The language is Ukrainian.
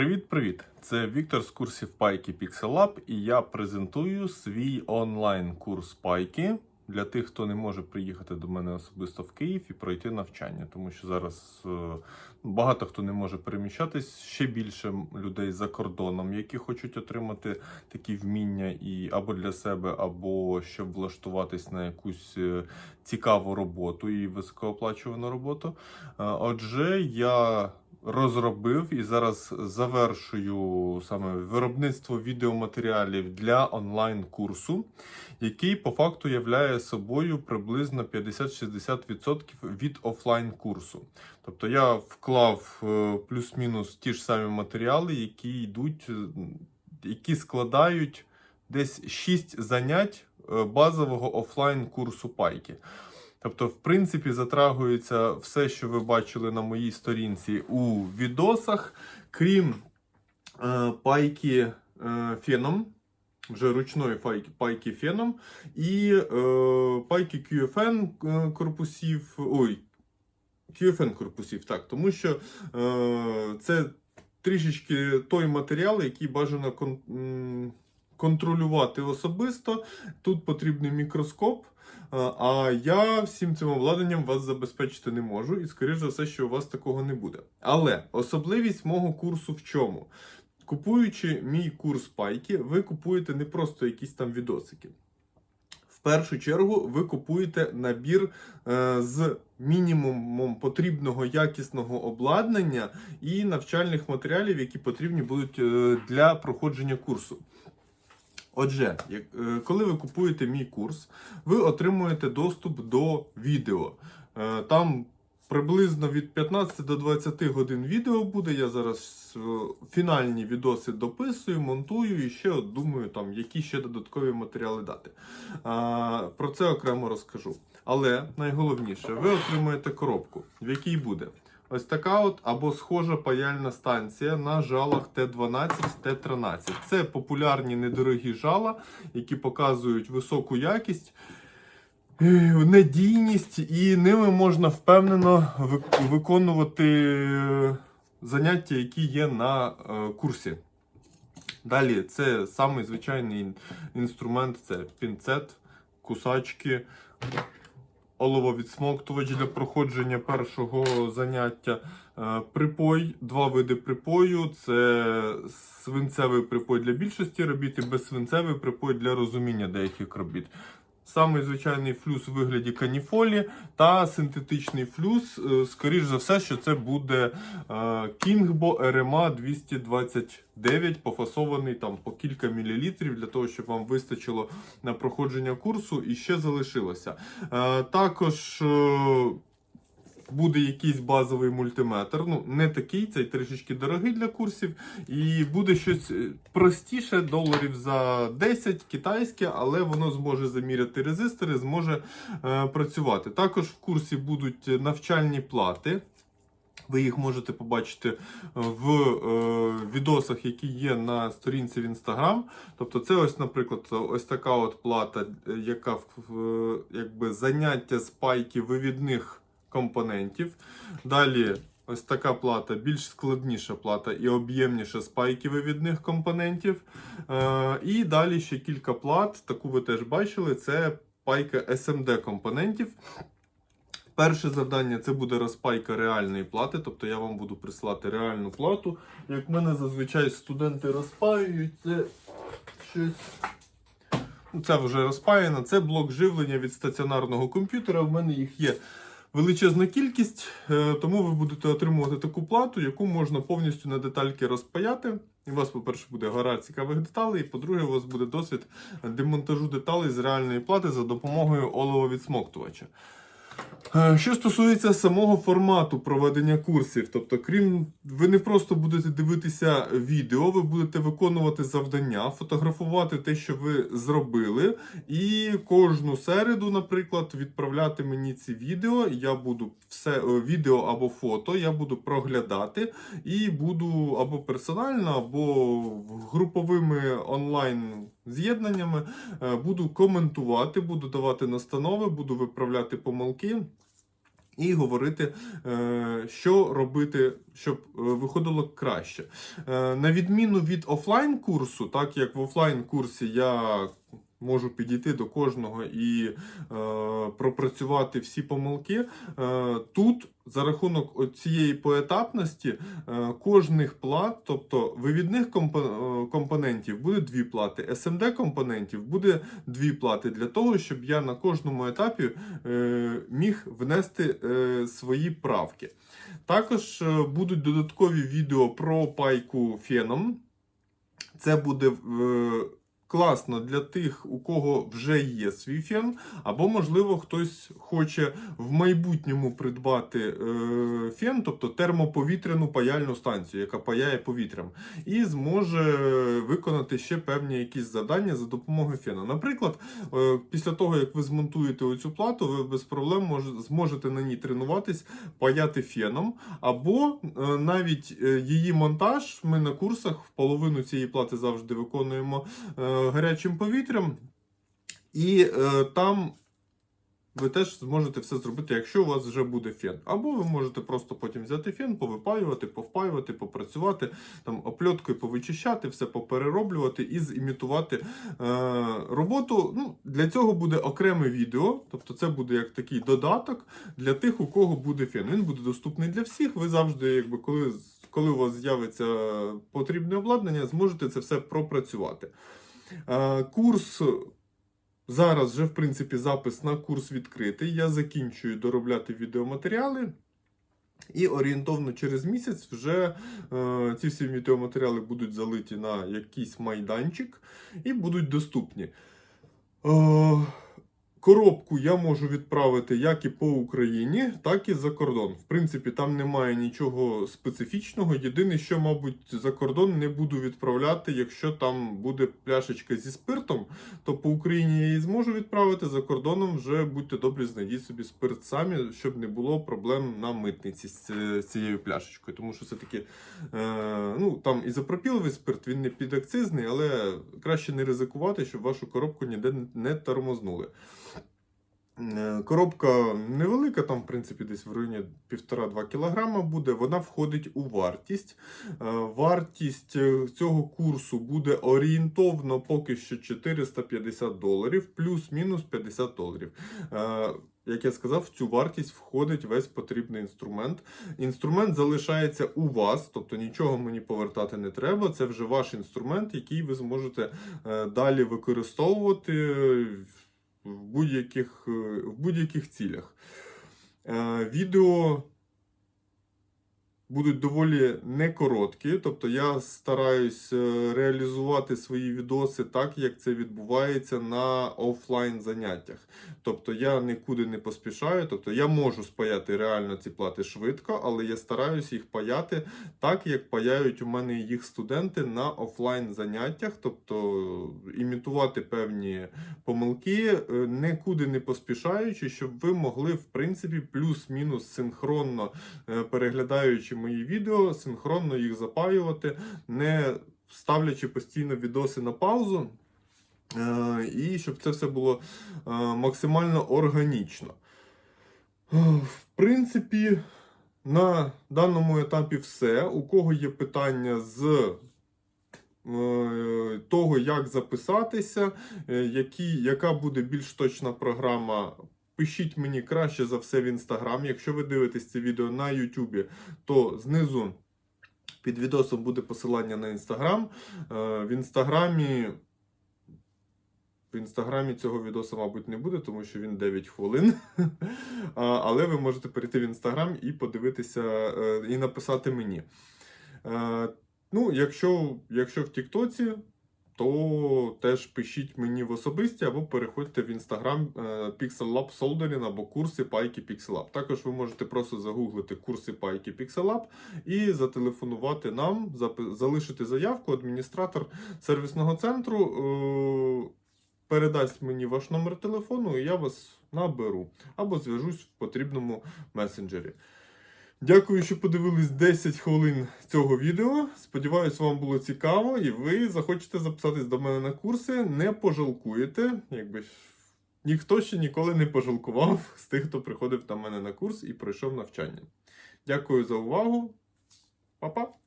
Привіт-привіт! Це Віктор з курсів Пайки Pixel Lab і я презентую свій онлайн-курс Пайки для тих, хто не може приїхати до мене особисто в Київ і пройти навчання, тому що зараз е, багато хто не може переміщатись, ще більше людей за кордоном, які хочуть отримати такі вміння і або для себе, або щоб влаштуватись на якусь е, цікаву роботу і високооплачувану роботу. Е, Отже, я розробив і зараз завершую саме виробництво відеоматеріалів для онлайн-курсу, який по факту являє собою приблизно 50-60% від офлайн курсу. Тобто я вклав е, плюс-мінус ті ж самі матеріали, які йдуть, е, які складають десь 6 занять е, базового офлайн курсу пайки. Тобто, в принципі, затрагується все, що ви бачили на моїй сторінці у відосах, крім е, пайки е, феном, вже ручної пайки, пайки феном, і е, пайки QFN е, корпусів. Ой, QFN корпусів, так, тому що е, це трішечки той матеріал, який бажано кон, контролювати особисто. Тут потрібний мікроскоп. А я всім цим обладнанням вас забезпечити не можу, і скоріш за все, що у вас такого не буде. Але особливість мого курсу в чому? Купуючи мій курс пайки, ви купуєте не просто якісь там відосики. В першу чергу ви купуєте набір е, з мінімумом потрібного якісного обладнання і навчальних матеріалів, які потрібні будуть е, для проходження курсу. Отже, е, коли ви купуєте мій курс, ви отримуєте доступ до відео. Е, Там приблизно від 15 до 20 годин відео буде. Я зараз е, фінальні відоси дописую, монтую і ще думаю, там, які ще додаткові матеріали дати. Про це окремо розкажу. Але найголовніше, ви отримуєте коробку, в якій буде. Ось така от або схожа паяльна станція на жалах Т12, Т13. Це популярні недорогі жала, які показують високу якість, е, надійність, і ними можна впевнено виконувати заняття, які є на е, курсі. Далі це самий звичайний інструмент це пінцет, кусачки, олововідсмоктувач для проходження першого заняття. Е, Припой, два види припою: це свинцевий припой для більшості робіт і безсвинцевий припой для розуміння деяких робіт. Самий звичайний флюс у вигляді каніфолі та синтетичний флюс. е, Скоріш за все, що це буде Кінгбо Kingbo RMA 229, пофасований там по кілька мілілітрів для того, щоб вам вистачило на проходження курсу і ще залишилося. Е, Також е, буде якийсь базовий мультиметр. Ну, не такий, цей трішечки дорогий для курсів. І буде щось е, простіше, доларів за 10 китайське, але воно зможе заміряти резистори, зможе е, працювати. Також в курсі будуть навчальні плати. Ви їх можете побачити в е, відосах, які є на сторінці в Instagram. Тобто, це ось, наприклад, ось така от плата, е, яка в, в- якби заняття з пайки вивідних компонентів. Далі ось така плата, більш складніша плата і об'ємніша з пайки вивідних компонентів. Е, і далі ще кілька плат, таку ви теж бачили, це пайка SMD компонентів. Перше завдання це буде розпайка реальної плати, тобто я вам буду присилати реальну плату. Як мене зазвичай студенти розпаюють, це щось. Ну, Це вже розпаяно. Це блок живлення від стаціонарного комп'ютера. В мене їх є величезна кількість, е, тому ви будете отримувати таку плату, яку можна повністю на детальки розпаяти. І у вас, по-перше, буде гора цікавих деталей, і по-друге, у вас буде досвід демонтажу деталей з реальної плати за допомогою олововідсмоктувача. Е, Що стосується самого формату проведення курсів, тобто, крім ви не просто будете дивитися відео, ви будете виконувати завдання, фотографувати те, що ви зробили, і кожну середу, наприклад, відправляти мені ці відео. Я буду все е, відео або фото, я буду проглядати і буду або персонально, або груповими онлайн з'єднаннями е, буду коментувати, буду давати настанови, буду виправляти помилки. І говорити, е, що робити, щоб е, виходило краще. На відміну від офлайн курсу, так як в офлайн курсі я можу підійти до кожного і е, пропрацювати всі помилки, е, тут за рахунок цієї поетапності е, кожних плат, тобто вивідних е, компонентів, буде дві плати, SMD компонентів буде дві плати для того, щоб я на кожному етапі е, міг внести е, свої правки. Також е, будуть додаткові відео про пайку феном. Це буде е, класно для тих, у кого вже є свій фен, або, можливо, хтось хоче в майбутньому придбати е, фен, тобто термоповітряну паяльну станцію, яка паяє повітрям, і зможе виконати ще певні якісь завдання за допомогою фена. Наприклад, е, після того, як ви змонтуєте оцю плату, ви без проблем мож- зможете на ній тренуватись, паяти феном, або е, навіть е, її монтаж ми на курсах в половину цієї плати завжди виконуємо е, гарячим повітрям, і е, там. Ви теж зможете все зробити, якщо у вас вже буде фен. Або ви можете просто потім взяти фен, повипаювати, повпаювати, попрацювати, там опльоткою повичищати, все поперероблювати і зімітувати е, роботу. Ну, для цього буде окреме відео, тобто це буде як такий додаток для тих, у кого буде фен. Він буде доступний для всіх. Ви завжди, якби коли, коли у вас з'явиться потрібне обладнання, зможете це все пропрацювати. Курс зараз вже, в принципі, запис на курс відкритий. Я закінчую доробляти відеоматеріали. І орієнтовно через місяць вже е, ці всі відеоматеріали будуть залиті на якийсь майданчик і будуть доступні. Е, коробку я можу відправити як і по Україні, так і за кордон. В принципі, там немає нічого специфічного. Єдине, що, мабуть, за кордон не буду відправляти, якщо там буде пляшечка зі спиртом, то по Україні я її зможу відправити. За кордоном вже будьте добрі, знайдіть собі спирт самі, щоб не було проблем на митниці з цією пляшечкою. Тому що все-таки е, ну, там ізопропіловий спирт, він не підакцизний, але краще не ризикувати, щоб вашу коробку ніде не тормознули. Е, Коробка невелика, там, в принципі, десь в районі 1,5-2 кг буде. Вона входить у вартість. Е, Вартість е, цього курсу буде орієнтовно поки що 450 доларів, плюс-мінус 50 доларів. Як я сказав, в цю вартість входить весь потрібний інструмент. Інструмент залишається у вас, тобто нічого мені повертати не треба. Це вже ваш інструмент, який ви зможете далі використовувати в будь-яких, е, в будь-яких цілях. Е, Відео будуть доволі не короткі, тобто я стараюсь е, реалізувати свої відоси так, як це відбувається на офлайн заняттях. Тобто я нікуди не поспішаю, тобто я можу спаяти реально ці плати швидко, але я стараюсь їх паяти так, як паяють у мене їх студенти на офлайн заняттях, тобто імітувати певні помилки, е, нікуди не поспішаючи, щоб ви могли, в принципі, плюс-мінус синхронно е, переглядаючи мої відео, синхронно їх запаювати, не ставлячи постійно відоси на паузу. Е, І щоб це все було е, максимально органічно. В принципі, на даному етапі все. У кого є питання з е, того, як записатися, які, яка буде більш точна програма. Пишіть мені краще за все в інстаграм. Якщо ви дивитесь це відео на Ютубі, то знизу під відосом буде посилання на інстаграм. Е, В інстаграмі. В інстаграмі цього відоса, мабуть, не буде, тому що він 9 хвилин. Але ви можете перейти в інстаграм і подивитися, е, і написати мені. Е, Ну, якщо, якщо в Тіктоці, то теж пишіть мені в особисті або переходьте в інстаграм е, Pixel Lab Soldering або курси пайки Pixel Lab. Також ви можете просто загуглити курси пайки Pixel Lab і зателефонувати нам, залишити заявку. Адміністратор сервісного центру е, передасть мені ваш номер телефону, і я вас наберу або зв'яжусь в потрібному месенджері. Дякую, що подивились 10 хвилин цього відео. Сподіваюсь, вам було цікаво і ви захочете записатись до мене на курси. Не пожалкуєте. Якби ніхто ще ніколи не пожалкував з тих, хто приходив до мене на курс і пройшов навчання. Дякую за увагу. Па-па!